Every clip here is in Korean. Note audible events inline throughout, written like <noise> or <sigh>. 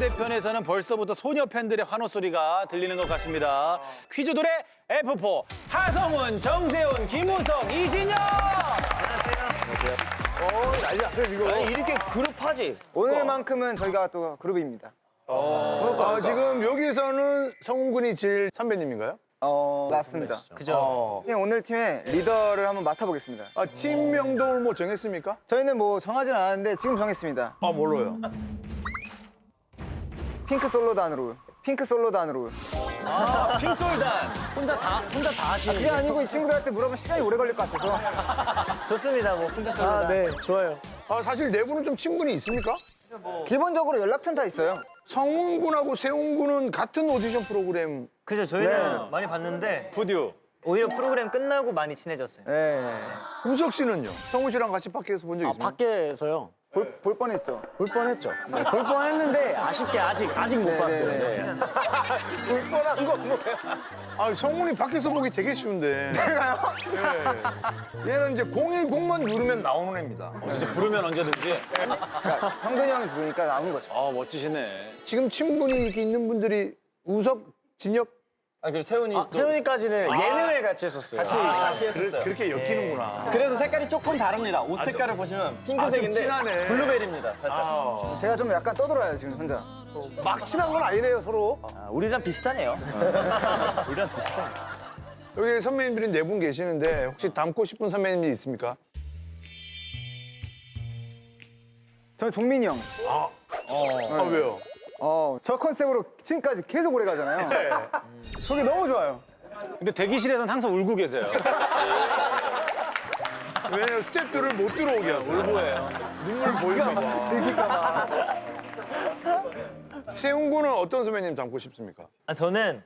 대편에서는 벌써부터 소녀 팬들의 환호 소리가 들리는 것 같습니다. 퀴즈 노래 F4 하성운, 정세훈, 김우성, 이진영. 아니 이렇게 그룹하지. 오늘만큼은 저희가 또 그룹입니다. 아, 지금 여기서는 성훈 군이 제일 선배님인가요? 어, 맞습니다. 그죠? 그냥 오늘 팀의 리더를 한번 맡아보겠습니다. 아, 팀명도 뭐 정했습니까? 저희는 뭐 정하진 않았는데 지금 정했습니다. 아, 뭘로요? 핑크 솔로단으로. 핑크 솔로단으로. 핑솔단. 혼자 다 혼자 다 하시는 그게 아니고 이 친구들한테 물어보면 시간이 오래 걸릴 것 같아서. <laughs> 좋습니다. 뭐 핑크 솔로. 아, 네, 좋아요. 아, 사실 네 분은 좀 친분이 있습니까? 기본적으로 연락처는 다 있어요. 성훈 군하고 세훈 군은 같은 오디션 프로그램 그죠? 저희는 네. 많이 봤는데 부듀. 오히려 프로그램 끝나고 많이 친해졌어요. 네. 우석 씨는요? 성훈 씨랑 같이 밖에서 본 적 아, 있습니까? 밖에서요. 볼, 볼 뻔했죠. 볼 뻔했죠. 네, 볼 뻔했는데 아쉽게 아직 아직 못 네, 봤어요. 네, 네. 네. 볼 뻔한 건 뭐예요? 아, 성훈이 밖에서 보기 되게 쉬운데. 제가요? 예. 얘는 이제 010만 누르면 나오는 애입니다. 진짜 부르면 언제든지. 그러니까 형근이 형이 부르니까 나오는 거죠. 아, 멋지시네. 지금 친분이 이렇게 있는 분들이 우석, 진혁 아, 그리고 세훈이 아, 세훈이까지는 예능을 같이 했었어요. 같이 같이 했었어요. 그렇게 엮이는구나. 그래서 색깔이 조금 다릅니다. 옷 색깔을 보시면 핑크색인데 진하네. 블루베리입니다. 살짝. 아, 제가 좀 약간 떠들어요, 지금 혼자. 막 친한 건 아니네요, 서로. 아, 우리랑 비슷하네요. <laughs> 우리랑 비슷해. 여기 선배님들이 네 분 계시는데 혹시 닮고 싶은 선배님이 있습니까? 저는 종민이 형. 아, 왜요? 어, 저 컨셉으로 지금까지 계속 오래 가잖아요. 저게 너무 좋아요. 근데 대기실에서는 항상 울고 계세요. 왜냐면 스태프들을 못 들어오게 하고 울고예요. 눈물 보일까봐. 들킬까봐. 세훈 군은 어떤 선배님 닮고 싶습니까? 아, 저는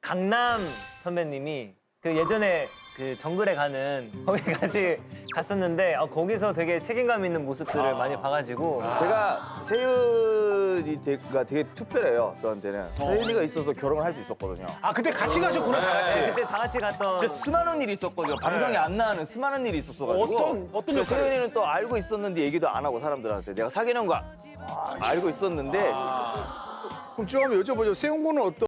강남 선배님이 그 예전에 그 정글에 가는 거기까지 갔었는데 아, 거기서 되게 책임감 있는 모습들을 많이 봐가지고 제가 세윤 이가 되게 특별해요 저한테는. 세윤이가 있어서 결혼을 할 수 있었거든요. 아, 그때 같이 가셨구나, 다 같이. 그때 다 같이 갔던. 진짜 수많은 일이 있었거든요. 방송에 안 나가는 수많은 일이 있었어가지고. 어떤- 어떤 역할을? 세윤이는 또 알고 있었는데 얘기도 안 하고 사람들한테. 내가 사귀는 거 알고 있었는데. 그럼 좀 한번 여쭤보죠. 세훈 군은 어떤